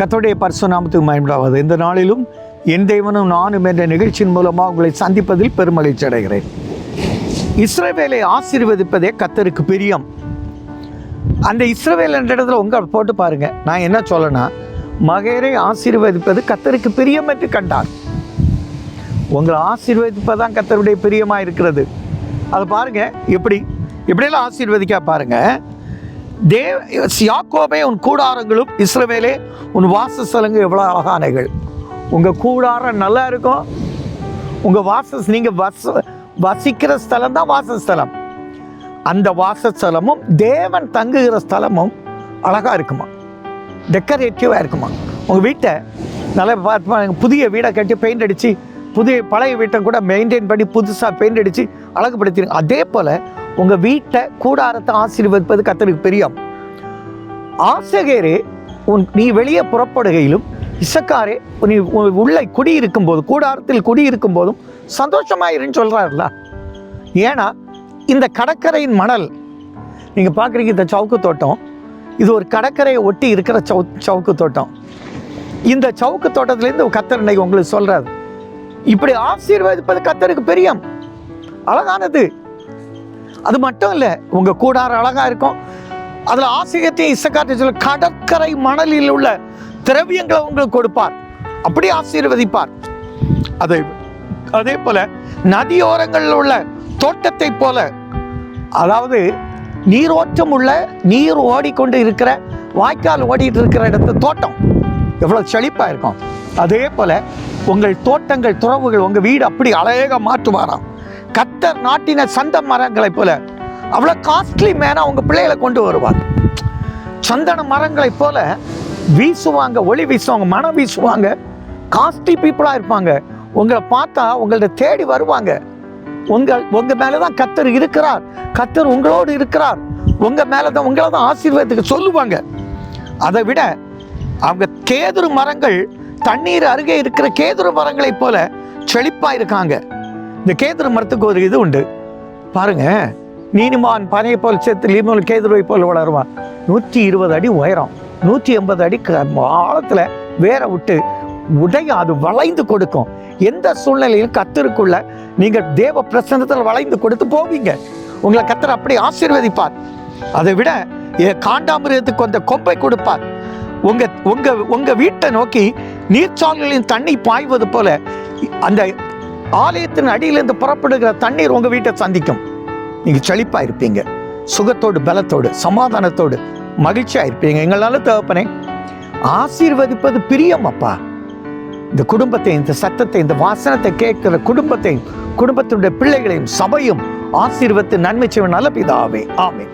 கத்தோடைய பரிசுநாமத்துக்கு நாமத்துக்கு இந்த நாளிலும் என் தெய்வனும் நானும் என்ற நிகழ்ச்சியின் மூலமாக உங்களை சந்திப்பதில் பெருமகிழ்ச்சி அடைகிறேன். இஸ்ரவேலை ஆசீர்வதிப்பதே கத்தருக்கு பிரியம். அந்த இஸ்ரவேல் என்ற இடத்துல உங்கள் போட்டு பாருங்க. நான் என்ன சொல்லனா மகேரை ஆசீர்வதிப்பது கத்தருக்கு பிரியம் என்று கண்டார். உங்களை ஆசீர்வதிப்பதான் கத்தருடைய பிரியமாக இருக்கிறது. அதை பாருங்க எப்படி? எப்படியெல்லாம் ஆசீர்வதிக்க பாருங்கள் தேவ யாக்கோபே உன் கூடாரங்களும் இஸ்ரவேலே உன் வாசஸ்தலங்கள் எவ்வளோ அழகானைகள் உங்கள் கூடாரம் நல்லா இருக்கும். உங்கள் வாசஸ் நீங்கள் வச வசிக்கிற ஸ்தலம் தான் வாசஸ்தலம். அந்த வாசஸ்தலமும் தேவன் தங்குகிற ஸ்தலமும் அழகாக இருக்குமா? டெக்கரேட்டிவாக இருக்குமா? உங்கள் வீட்டை நல்லா பார்த்து புதிய வீடை கட்டி பெயிண்ட் அடித்து புதிய பழைய வீட்டை கூட மெயின்டைன் பண்ணி புதுசாக பெயிண்ட் அடித்து அழகுபடுத்திடுங்க அதே போல் உங்கள் வீட்டை கூடாரத்தை ஆசீர்வதிப்பது கத்தருக்கு பெரியம். ஆசகேரே உன் நீ வெளியே புறப்படுகையிலும் இசக்காரே நீ உள்ளே குடியிருக்கும் போது கூடாரத்தில் குடியிருக்கும் போதும் சந்தோஷமாயிருன்னு சொல்கிறாருல ஏன்னா இந்த கடற்கரையின் மணல் நீங்கள் பார்க்குறீங்க இந்த சவுக்கு தோட்டம் இது ஒரு கடற்கரையை ஒட்டி இருக்கிற சவு சவுக்கு தோட்டம். இந்த சவுக்கு தோட்டத்துலேருந்து கத்தர் இன்னைக்கு உங்களுக்கு சொல்கிறாரு இப்படி ஆசீர்வதிப்பது கத்தருக்கு பெரியம். அழகானது. அது மட்டும் இல்லை உங்கள் கூடாரம் அழகாக இருக்கும். அதில் ஆசிரியத்தையும் இசக்காற்றை சொல்ல கடற்கரை மணலில் உள்ள திரவியங்களை உங்களுக்கு கொடுப்பார். அப்படி ஆசீர்வதிப்பார். அதே அதே போல நதியோரங்களில் உள்ள தோட்டத்தை போல அதாவது நீரோட்டம் உள்ள நீர் ஓடிக்கொண்டு இருக்கிற வாய்க்கால் ஓடிட்டு இருக்கிற இடத்து தோட்டம். எவ்வளோ செழிப்பாக இருக்கும். அதே போல உங்கள் தோட்டங்கள் துறவுகள் உங்கள் வீடு அப்படி அழகாக மாற்றுவாராம். கத்தர் நாட்டின சந்த மரங்களைப் போல அவ்வளோ காஸ்ட்லி மேனாக உங்கள் பிள்ளைகளை கொண்டு வருவார். சந்தன மரங்களைப் போல வீசுவாங்க ஒளி வீசுவாங்க மனம் வீசுவாங்க காஸ்ட்லி பீப்புளாக இருப்பாங்க. உங்களை பார்த்தா உங்கள்ட்ட தேடி வருவாங்க. உங்கள் உங்கள் மேலே தான் கத்தர் இருக்கிறார். கத்தர் உங்களோடு இருக்கிறார். உங்கள் மேலே தான் உங்களை தான் ஆசீர்வாதத்துக்கு சொல்லுவாங்க. அதை விட அவங்க கேதுரு மரங்கள் தண்ணீர் அருகே இருக்கிற கேதுரு மரங்களைப் போல செழிப்பாக இருக்காங்க. இந்த கேதுரு மரத்துக்கு ஒரு இது உண்டு. பாருங்க நீனிமான் பனையை போல் சேர்த்து லீமல் கேதுருவை போல் வளருவான் நூற்றி இருபது அடி உயரம் நூற்றி எண்பது அடி ஆழத்தில் வேற விட்டு உடைய அது வளைந்து கொடுக்கும். எந்த சூழ்நிலையிலும் கத்தருக்குள்ள நீங்கள் தேவ பிரசன்னத்தில் வளைந்து கொடுத்து போவீங்க. உங்களை கத்தர் அப்படி ஆசீர்வதிப்பார். அதை விட காண்டாமிரத்துக்கு அந்த கொம்பை கொடுப்பார். உங்க உங்க உங்க வீட்டை நோக்கி நீர்ச்சால்களின் தண்ணி பாய்வது போல அந்த ஆலயத்தின் அடியிலிருந்து புறப்படுகிற தண்ணீர் உங்கள் வீட்டை சந்திக்கும். நீங்கள் செழிப்பாக இருப்பீங்க. சுகத்தோடு பலத்தோடு சமாதானத்தோடு மகிழ்ச்சியாக இருப்பீங்க. எங்களால் தேவைப்பனே. ஆசீர்வதிப்பது பிரியம் அப்பா. இந்த குடும்பத்தை இந்த சத்தத்தை இந்த வாசனத்தை கேட்கிற குடும்பத்தையும் குடும்பத்தினுடைய பிள்ளைகளையும் சபையும் ஆசீர்வத்து நன்மை செய்வனால நல்ல பிதாவே. ஆமே